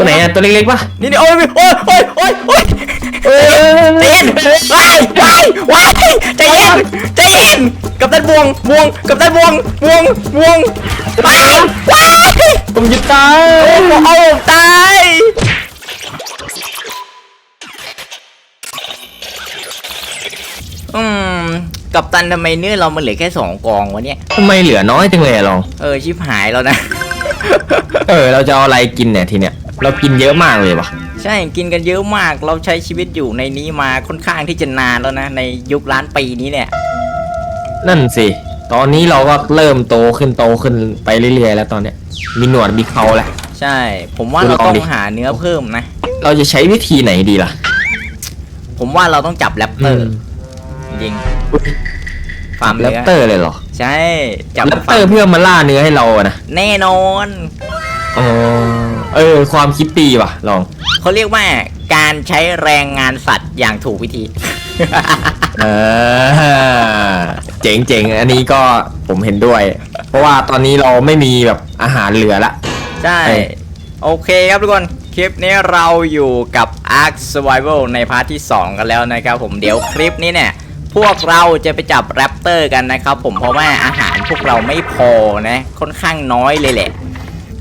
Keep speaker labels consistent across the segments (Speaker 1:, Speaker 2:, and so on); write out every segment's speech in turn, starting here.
Speaker 1: ตัวไหนอะตัวเล็กๆปะ
Speaker 2: นี่นี่โอ้ยโอ้ยโอ้ยโอ้ยโอ้ย
Speaker 1: เออ
Speaker 2: ใจเย็นว้ายว้ายว้ายใจเย็นใจเย็นกับตันบวงบวงกับตันบวงบวงบวงว้ายว้าย
Speaker 1: ผมจะตาย
Speaker 2: โอ้โหเอาตายอืมกับตันทำไมเนื้อเรามันเหลือแค่สองกองวะเนี่ย
Speaker 1: ทำไมเหลือน้อยจังเลยอะลอง
Speaker 2: เออชิบหายแล้วนะ
Speaker 1: เออเราจะเอาอะไรกินเนี่ยทีเนี้ย เรากินเยอะมากเลยวะ
Speaker 2: ใช่กินกันเยอะมากเราใช้ชีวิตอยู่ในนี้มาค่อนข้างที่จะนานแล้วนะ ในยุคล้านปีนี้เนี่ย
Speaker 1: นั่นสิ ตอนนี้เราก็เริ่มโตขึ้นโตขึ้นไปเรื่อยๆ แล้วตอนเนี้ย มีหนวดมีเขาแล้ว
Speaker 2: ใช่ ผมว่า
Speaker 1: คุณ
Speaker 2: เรา
Speaker 1: ลอง
Speaker 2: ต้อง
Speaker 1: ดิ
Speaker 2: หาเนื้อเพิ่มนะ
Speaker 1: เราจะใช้วิธีไหนดีล่ะ
Speaker 2: ผมว่าเราต้องจับแรปเตอร์
Speaker 1: ม
Speaker 2: จริง
Speaker 1: อุ๊ย
Speaker 2: ฟาร์ม
Speaker 1: แร
Speaker 2: เนื้
Speaker 1: ป
Speaker 2: อ
Speaker 1: เตอร์เลยเหรอ
Speaker 2: ใช่ จับ
Speaker 1: แรป
Speaker 2: ฟา
Speaker 1: เตอ
Speaker 2: ร์
Speaker 1: ร์
Speaker 2: ม
Speaker 1: เพื่อมาล่าเนื้อให้เราอะนะ
Speaker 2: แน่นอน
Speaker 1: อ๋อ เออ ความคิดดีว่ะ ลอง
Speaker 2: เขาเรียกว่าการใช้แรงงานสัตว์อย่างถูกวิธี
Speaker 1: เออเจ๋งเจ๋งอันนี้ก็ผมเห็นด้วย เพราะว่าตอนนี้เราไม่มีแบบอาหารเหลือละ
Speaker 2: ใช่
Speaker 1: เออ
Speaker 2: โอเคครับทุกคน คลิปนี้เราอยู่กับ Ark Survival ในพาร์ทที่ 2 กันแล้วนะครับผมเดี๋ยวคลิปนี้เนี่ย พวกเราจะไปจับแรปเตอร์กันนะครับผมเพราะว่าอาหารพวกเราไม่พอนะ ค่อนข้างน้อยเลยแหละ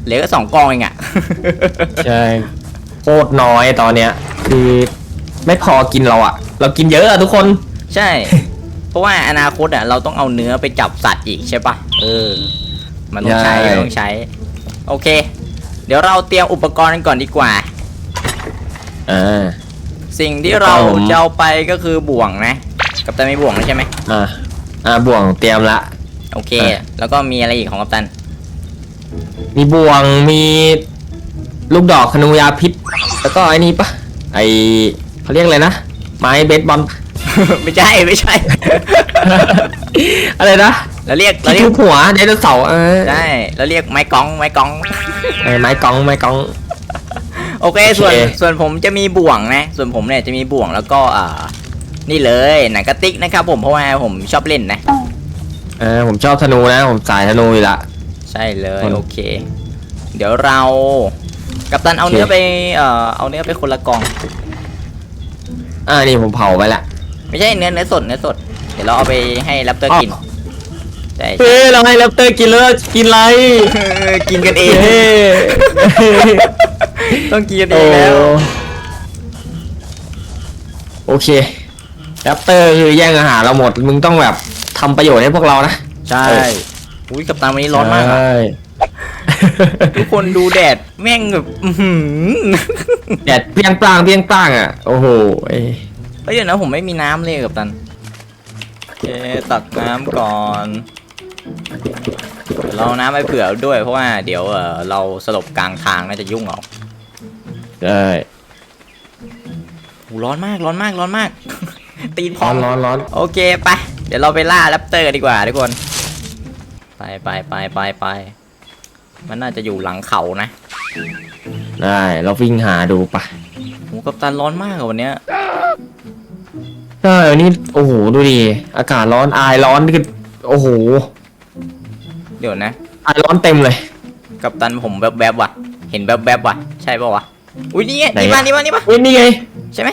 Speaker 2: เหลือก็สองกองเองอะ
Speaker 1: ใช่โคตรน้อยตอนเนี้ย คือไม่พอกินเราอะเรากินเยอะอะทุกคน
Speaker 2: ใช่ เพราะว่าอนาคตอะเราต้องเอาเนื้อไปจับสัตว์อีกใช่ปะเออ มันต้องใช้
Speaker 1: ใช่
Speaker 2: มันต้องใช้ โอเค เดี๋ยวเราเตรียมอุปกรณ์กันก่อนดีกว่า
Speaker 1: อ่า
Speaker 2: สิ่งที่เรา
Speaker 1: ครับผม
Speaker 2: จะเอาไปก็คือบ่วงนะ กัปตันมีบ่วงแล้วใช่ไหม
Speaker 1: อ่าอ่าบ่วงเตรียมละ
Speaker 2: โอเค
Speaker 1: อะ
Speaker 2: แล้วก็มีอะไรอีกของกัปตัน
Speaker 1: มีบ่วงมีลูกดอกขนูยาพิษ แล้วก็ไอ้นี่ปะไอเขาเรียกอะไรนะไม้เบสบอล
Speaker 2: ไม่ใช่ไม่ใช่
Speaker 1: อะไรนะ
Speaker 2: เราเรียกเรา
Speaker 1: ที่
Speaker 2: เรีย
Speaker 1: ทุ
Speaker 2: ก
Speaker 1: บหัวไดโนเสาร์เออ
Speaker 2: ใช่เราเรียกไม้กองไม้กอง
Speaker 1: เออไม้กองไม้กอง
Speaker 2: โอเค
Speaker 1: โอเค
Speaker 2: ส่วนส่วนผมจะมีบ่วงนะ ส่วนผมเนี่ยจะมีบ่วงแล้วก็อ่านี่เลยหนังกระติกนะครับผมเพราะว่าผมชอบเล่นนะ
Speaker 1: เออผมชอบธนูนะ ผมสายธนูอยู่ละ
Speaker 2: ใช่เลย
Speaker 1: คน
Speaker 2: โอเค เดี๋ยวเรากัปตันเอา
Speaker 1: โอเค
Speaker 2: เนื้อไปเอ่อเอาเนื้อไปคนละกอง
Speaker 1: อ่านี่ผมเผาไปละ
Speaker 2: ไม่ใช่เนื้อเนื้อสดเนื้อสด เดี๋ยวเราเอาไปให้แรปเตอร์
Speaker 1: อ้าว
Speaker 2: กินใช่
Speaker 1: เฮ้ยเราให้แรปเตอร์กินแล้วกินอะไร
Speaker 2: กินกันเอง
Speaker 1: เฮ้
Speaker 2: ต้องกินกันเอ
Speaker 1: โอ้
Speaker 2: งแล้ว
Speaker 1: โอเคแรปเตอร์คือแย่งอาหารเราหมดมึงต้องแบบทำประโยชน์ให้พวกเรานะ
Speaker 2: ใช่
Speaker 1: เออ
Speaker 2: อุ้ยกัปตันวันนี้ร้อนมากอะ
Speaker 1: ใช่
Speaker 2: ทุกคนดูแดดแม่งแบบอื้อหือ
Speaker 1: แดดเปรี้ยงปร้างเปรี้ยงปร้างอะ โอ้โหเอ้ย
Speaker 2: เฮ้ยเดี๋ยวนะผมไม่มีน้ำเลยกัปตันโอเคตักน้ำก่อนเดี๋ยวเราเอาน้ำไปเผื่อด้วยเพราะว่าเดี๋ยวเออเราสลบกลางทางน่าจะยุ่งเอา
Speaker 1: ใช่
Speaker 2: โหร้อนมากร้อนมากร้อนมาก ตีนพ
Speaker 1: ร้
Speaker 2: อ
Speaker 1: องนร้อนร้อน
Speaker 2: โอเคไปเดี๋ยวเราไปล่าแรปเตอร์กันดีกว่าทุกคน ไปไปไปไปไปมันน่าจะอยู่หลังเขานะ
Speaker 1: ได้เราวิ่งหาดูปะ
Speaker 2: โหกัปตันร้อนมากอะวันเนี้ย
Speaker 1: ใช่วันนี้โอ้โหดูดิอากาศร้อนอายร้อนคือโอ้โห
Speaker 2: เดี๋ยวนะ
Speaker 1: อายร้อนเต็มเลย
Speaker 2: กัปตันผมแวบๆว่ะ เห็นแวบๆว่ะ ใช่ป่าวะอุ้ยนี่ไง
Speaker 1: ไหน
Speaker 2: นี่
Speaker 1: อะ
Speaker 2: มานี่มานี่มา
Speaker 1: เฮ้ยนี่ไง
Speaker 2: ใช่ไหม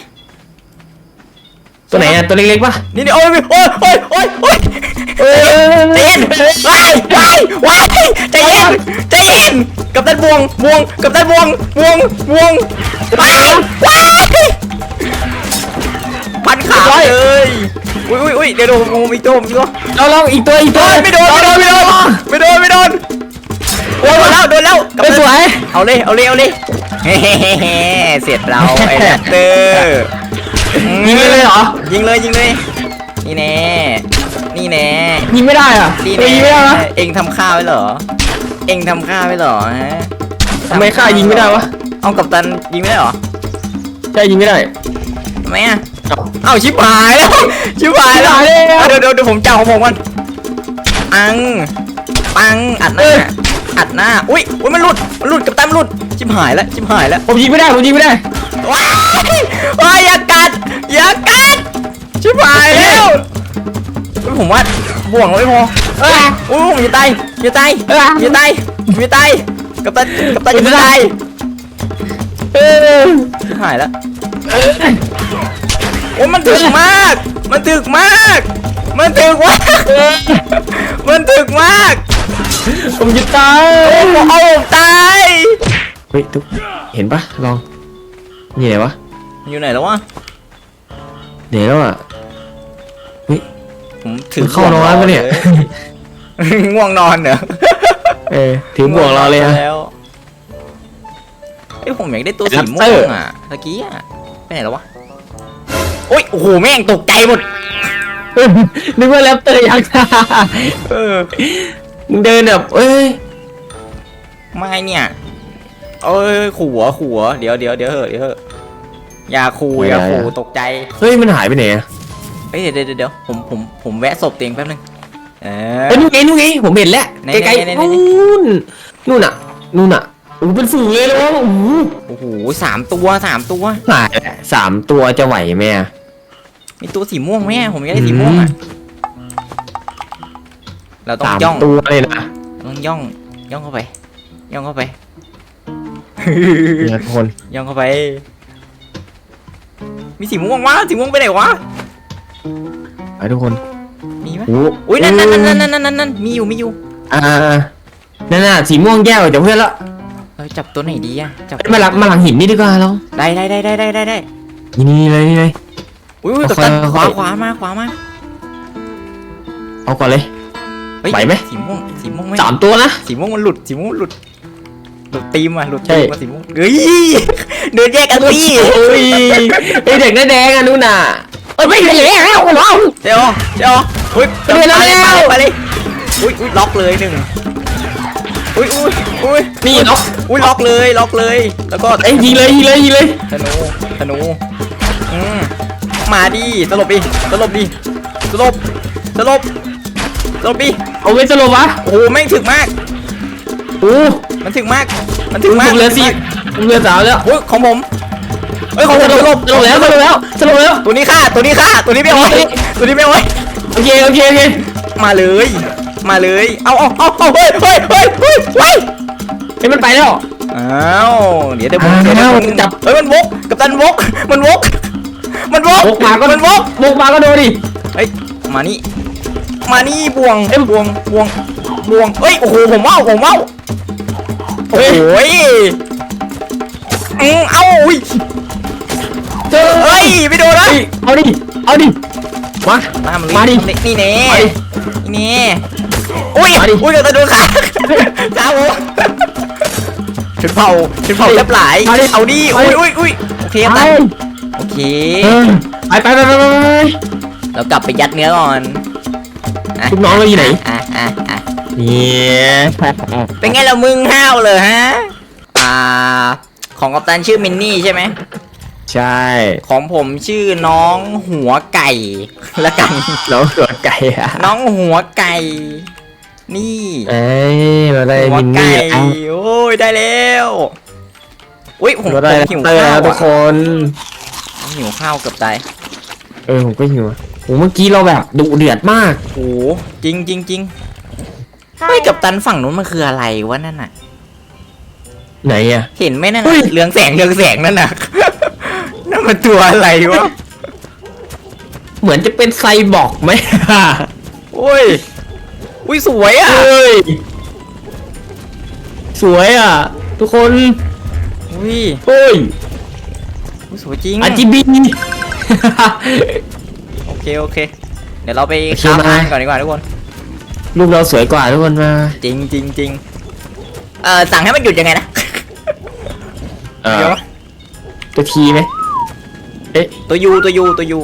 Speaker 1: ตัวไหนอะตัวเล็กๆปะ
Speaker 2: นี่นี่โอ้ยโอ้ยโอ้ยโอ้ยโอ้ย
Speaker 1: เอ้ย
Speaker 2: ใจเย็นว้ายว้ายว้ายใจเย็นใจเย็นกัปตันบวงบวงกัปตันบวงบวงบวงว้ายว้ายพันขาเลยอุ้ยอุ้ยอุ้ยเดี๋ยวโดูผมผมอีกตัวผมอีกตัว
Speaker 1: เราลองอีกตัวอีกตัว
Speaker 2: ไม่โดนไม่โดนไม่โดนไม่โดนไม่โดนโอ้ยโดนแล้วโดนแล้วกัป
Speaker 1: ไม่
Speaker 2: ตัน
Speaker 1: สวย
Speaker 2: เอาเลยเอาเลยเอาเลยเฮ้เสร็จเราไอ้แรปเตอร์
Speaker 1: ยิงเลยเหรอ
Speaker 2: ยิงเลยยิงเลยนี่แน่ นี่แน่
Speaker 1: ยิงไม่ได้อะ
Speaker 2: นี่
Speaker 1: เอ้ย
Speaker 2: แน่
Speaker 1: ยิงไม่ได้วะ
Speaker 2: เองทำข้าวไว้เหรอ เองทำข้าวไว้เหรอฮะ
Speaker 1: ทำไมข้ายิงไม่ได้วะ
Speaker 2: เอากับตันยิงไม่ได้เหรอ
Speaker 1: ใช่ยิงไม่ได้
Speaker 2: ทำไมอะ
Speaker 1: เอ้า
Speaker 2: เอ้าชิบหายแล้วชิบหายแล้ว
Speaker 1: ชิบหายแล้ว
Speaker 2: เอาเดี๋ยวเดี๋ยวเดี๋ยวผมจับของผมก่อนปังปังอัดหน้าอัดหน้าอุ้ยอุ้ยมันหลุดมันหลุดกับตันมันหลุดชิบหายแล้วชิบหายแล้ว
Speaker 1: ผมยิงไม่ได้ผมยิงไม่ได้
Speaker 2: ว้าย ผมว่าบ่วงไม่พอเอ้ยอุ้ยผมจะตายจะตาย
Speaker 1: เอ้ย
Speaker 2: จะตายจะตายกับตันกับตันจะตาย
Speaker 1: เออ
Speaker 2: หายแล้วโอ้มันถึกมาก มันถึกมาก มันถึกมากมันถึกมาก
Speaker 1: ผมจะตาย
Speaker 2: โอ้โหเอาผมตาย
Speaker 1: เฮ้ยทุกเห็นปะลองนี่ไหนวะ
Speaker 2: มันอยู่ไหนแล้ววะ
Speaker 1: เดี๋ยวแล้วอะเฮ้ย
Speaker 2: ผมถือ
Speaker 1: มันเข้านอนปะเนี่ย
Speaker 2: ง่วงนอนเหรอ
Speaker 1: เออถือบ่วงรอเลยอะ
Speaker 2: แล้วเอ้ยผมอยากได้ตัวสี
Speaker 1: แรป
Speaker 2: ม่
Speaker 1: เต
Speaker 2: ว
Speaker 1: อร์
Speaker 2: งอะตะกี้อะไปไหนแล้ววะโอ้ยโอ้โหแม่งตกใจหมด
Speaker 1: เฮ้ยนึกว่าแรปเตอร์ยักษ์
Speaker 2: เออ
Speaker 1: มึงเดินแบบเอ้ย
Speaker 2: ไม่เนี่ยเอ้ยขู่หัวขู่หัวเดี๋ยวเดี๋ยวเดี๋ยวเหอะเดี๋ยวเหอะอย่าขู่อย่าขู่ตกใจ
Speaker 1: เฮ้ยมันหายไปไหนอะ
Speaker 2: เฮ้ยเดี๋ยวเดี๋ยวเดี๋ยวผมผมผมแวะศพเตียงแป๊บนึงเออ
Speaker 1: เอ้ยนู่นไงนู่นไงผมเห็นแล้ว
Speaker 2: ไหน
Speaker 1: ไกล
Speaker 2: ไหน
Speaker 1: ๆ
Speaker 2: ไหนไหน
Speaker 1: นู่นนู่นอะนู่นอะโอ้โหเป็นฝูงเลยแล้วโอ้โห
Speaker 2: โอ้โหสามตัวสามตัว
Speaker 1: หายแล้วสามตัวจะไหวไหมอะ
Speaker 2: มีตัวสีม่วงไหมอะผมอยากได้สีม่วงอะ เราต้อง
Speaker 1: สาม
Speaker 2: ย่อง
Speaker 1: ตัวเลยนะ
Speaker 2: ต้องย่อง ย่องเข้าไป ย่องเข้าไป
Speaker 1: เนี่ยทุกคน
Speaker 2: ย่องเข้าไป มีสีม่วงวะสีม่วงไปไหนวะ
Speaker 1: ไปทุกคน
Speaker 2: มีไหม
Speaker 1: โอ้โห
Speaker 2: อุ้ยนั่นนั่นนั่นนั่นนั่นนั่นนั่นมีอยู่มีอยู่
Speaker 1: อ่านั่นน่ะสีม่วงแก้วจากเพื่อนละ
Speaker 2: เออจับตัวไหนดีอะจับ
Speaker 1: เอ้ยมาหลังมาหลังหินนี่ดีกว่าเรา
Speaker 2: ได้ได้ได้ได้ได้ได้ได้
Speaker 1: นี่นี่เลยนี่เลย
Speaker 2: อุ้ยอุ้ย
Speaker 1: เอา
Speaker 2: กับตัน
Speaker 1: เอา
Speaker 2: ขวา
Speaker 1: เอา
Speaker 2: ขวามาขวามา
Speaker 1: เอาก่อนเลย
Speaker 2: เฮ้ย
Speaker 1: ไหวไหม
Speaker 2: สีม่วงสีม่วงไหม
Speaker 1: สามตัวนะ
Speaker 2: สีม่วงมันหลุดสีม่วงมันหลุดหลุดตีมอะหลุด
Speaker 1: ใช่
Speaker 2: ตีมมาสีม่วงเฮ้ยเดินแยกกันสิ
Speaker 1: โอ้ยไอเด็กหน้าแดงอะนู่นน่ะ เอ้ยไม่เห็นแล้วว้าว
Speaker 2: เดี๋ยวเดี๋ยวอุ้ย
Speaker 1: เดินแล้ว
Speaker 2: ไปเลย
Speaker 1: แล้ว
Speaker 2: ไปเลยอุ้ยอุ้ยล็อกเลยหนึ่งอุ้ยอุ้ยอุ้ย
Speaker 1: นี่เนาะ
Speaker 2: อุ้ยล็อกเลยล็อกเลย แล้วก็
Speaker 1: ไอ้ยยิงเลยยิงเลยยิงเลย
Speaker 2: ธนูธนูอืมมาดิสลบดิสลบดิสลบสลบสลบดิ
Speaker 1: เอาไว้สลบวะ
Speaker 2: โอ้โหแม่งถึกมาก
Speaker 1: โอ้
Speaker 2: มันถึกมาก มันถึกมาก
Speaker 1: ผมเหลือสี่ผมเหลือสามแล้ว
Speaker 2: อุ้ยของผม เฮ้ยของผม
Speaker 1: ส
Speaker 2: ส
Speaker 1: ล
Speaker 2: ล
Speaker 1: บบสลบแล้วสลบแล้วสลบแล้ว
Speaker 2: ตัวนี้ฆ่าตัวนี้ฆ่าตัวนี้ไม่เอาไว้ตัวนี้ไม่เอาไว้
Speaker 1: โอเคโอเคโอเค
Speaker 2: มาเลย มาเลย เอาเอาเอาเอาเฮ้ยเฮ้ยเฮ้ยเฮ้ยเฮ้ย
Speaker 1: ไอ้ยมันไปแล้ว
Speaker 2: อ้าวเดี๋ยวเดี๋ยวผม
Speaker 1: อ้าว
Speaker 2: เดี๋ยวผม
Speaker 1: จับ
Speaker 2: เฮ้ยมันวกกับตันวกมันวกมันวก
Speaker 1: บกมาก็
Speaker 2: มันวก
Speaker 1: บกมาก็โดนดิ
Speaker 2: เฮ้ยมานี่มานี่บวง
Speaker 1: เอ้ย
Speaker 2: บวงบวงบวงเฮ้ยโอ้โหผมว่าวผมว่าวโอ้
Speaker 1: เฮ้ย
Speaker 2: โหยอืมเอาอุ้ย
Speaker 1: เจอ
Speaker 2: เฮ้ยไม่โดนนะ
Speaker 1: เฮ้ยเอาดิ เอาดิ มา
Speaker 2: มามา
Speaker 1: มาดิ
Speaker 2: นี่แน่
Speaker 1: มาดิ
Speaker 2: นี่แน่อุ้ย
Speaker 1: มาดิ
Speaker 2: อุ้ยเดี๋ยวจะโดนขาขาผมชุดเผาชุดเผาแทบหลาย
Speaker 1: มาดิ
Speaker 2: เอาดิ
Speaker 1: มา
Speaker 2: อุ้
Speaker 1: ดิ
Speaker 2: ยอุ้ยอุ้ยโอเค
Speaker 1: ไป
Speaker 2: ตันโอเค
Speaker 1: เออไปไปไปไปไปไป
Speaker 2: เรากลับไปยัดเนื้อก่อนะ
Speaker 1: ลูกน้องเราอยู่ไหน
Speaker 2: อะอะอะ
Speaker 1: เนี่ย
Speaker 2: เป็นไงล่ะมึงห้าวเลยฮะ อ่า ของกัปตันชื่อมินนี่ใช่ไหม
Speaker 1: ใช่
Speaker 2: ของผมชื่อน้องหัวไก่ละกัน
Speaker 1: น้องเสือไก่อะ
Speaker 2: น้องหัวไก่ นี่
Speaker 1: เอ้ยมาได้
Speaker 2: หัว
Speaker 1: มิน
Speaker 2: ไก่
Speaker 1: นี่อะ
Speaker 2: โอ้ยได้แล้วอุ้ยผม
Speaker 1: มาได้
Speaker 2: ผมหิว
Speaker 1: เตอร์
Speaker 2: ข้า
Speaker 1: แล้ววทุก
Speaker 2: อะ
Speaker 1: คน
Speaker 2: ผมหิวข้าวเกือบตาย
Speaker 1: เออผมก็หิวอะโหเมื่อกี้เราแบบดุเดือดมาก
Speaker 2: โอ้โหจริงจริงจริงเฮ้ยกับตันฝั่งนู้นมันคืออะไรวะนั่นน่ะ
Speaker 1: ไหนอะ
Speaker 2: เห็นไหมนั่น
Speaker 1: เฮ้
Speaker 2: น่ะ
Speaker 1: ย
Speaker 2: เรืองแสงเรืองแสงนั่นน่ะ นั่นมันตัวอะไรวะ
Speaker 1: เหมือนจะเป็นไซบอร์กไหม
Speaker 2: โอ้ย อุ้ยสวยอะ
Speaker 1: เฮ้ย สวยอะ ทุกคน
Speaker 2: อุ้ย
Speaker 1: เฮ้ย
Speaker 2: อุ้ยสวยจริง
Speaker 1: อาจีบี
Speaker 2: โอเคโอเค เดี๋ยวเราไป
Speaker 1: โอเค
Speaker 2: ค้า
Speaker 1: มา
Speaker 2: บ้านก่อนดีกว่าทุกคน
Speaker 1: รูปเราสวยกว่าทุกคนมา
Speaker 2: จริงจริงจริงเออสั่งให้มันหยุดยังไงนะ
Speaker 1: เอ
Speaker 2: เดี๋
Speaker 1: อ
Speaker 2: ยว
Speaker 1: ตัวทีไหม เอ๊ะ
Speaker 2: ตัวยูตัวยูตัวยู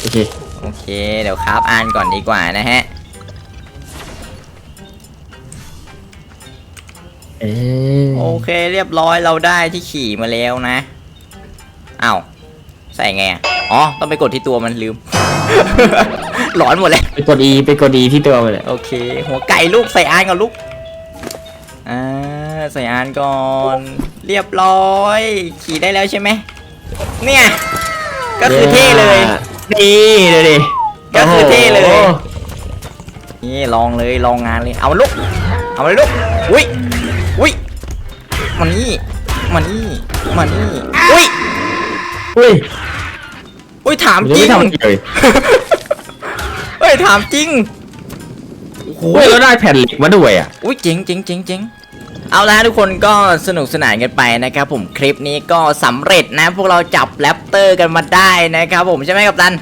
Speaker 1: โอเค
Speaker 2: โอเค เดี๋ยวคราฟอ่านก่อนดีกว่านะฮะ
Speaker 1: เอ๊ะ
Speaker 2: โอเคเรียบร้อยเราได้ที่ขี่มาแล้วนะอ้าวใส่ไงอะอ๋อ ต้องไปกดที่ตัวมันลืม หลอนหมดเลย
Speaker 1: ไปกด E ไปกด E ที่ตัวมันเลย
Speaker 2: โอเค หัวไก่ลูกใส่อานก่อนลูกอ่าใส่อานก่อน เรียบร้อย ขี่ได้แล้วใช่ไหม เนี่ย ก็คือเท่เลย
Speaker 1: นี่เดี๋ยวดิ
Speaker 2: ก็คือเท่เลย
Speaker 1: โอ้โห
Speaker 2: นี่ลองเลยลองงานเลย เอามันลูกเอามันเลยลูกอุ้ย อุ้ย มันนี่มานี่มานี่ อุ้ย
Speaker 1: อุ้ย
Speaker 2: อุ้ยถาม
Speaker 1: ยัง
Speaker 2: จริ
Speaker 1: ไม่
Speaker 2: ง
Speaker 1: ทำอะไรเลย
Speaker 2: เฮ้ยถามจริงโอ้โห
Speaker 1: เฮ้ยแล้วได้แผ่นเหล็กมาด้วยอะ
Speaker 2: อุ้ยเจ๋งเจ๋งเจ๋งเจ๋ง เอาละทุกคนก็สนุกสนานกันไปนะครับผมคลิปนี้ก็สำเร็จนะ พวกเราจับแรปเตอร์กันมาได้นะครับผมใช่ไหมกับตัน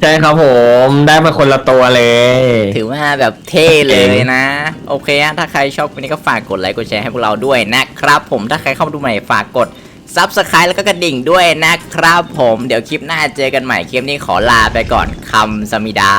Speaker 1: ใช่ครับผมได้มาคนละตัวเลย
Speaker 2: ถือว่าแบบเท่เลยนะ โอเคฮะถ้าใครชอบคลิปนี้ก็ฝากกดไลค์กดแชร์ให้พวกเราด้วยนะครับ ผมถ้าใครเข้ามาดูใหม่ฝากกดซับสไครต์แล้วก็กระดิ่งด้วยนะครับผมเดี๋ยวคลิปหน้าเจอกันใหม่คลิปนี้ขอลาไปก่อนคำสมิดา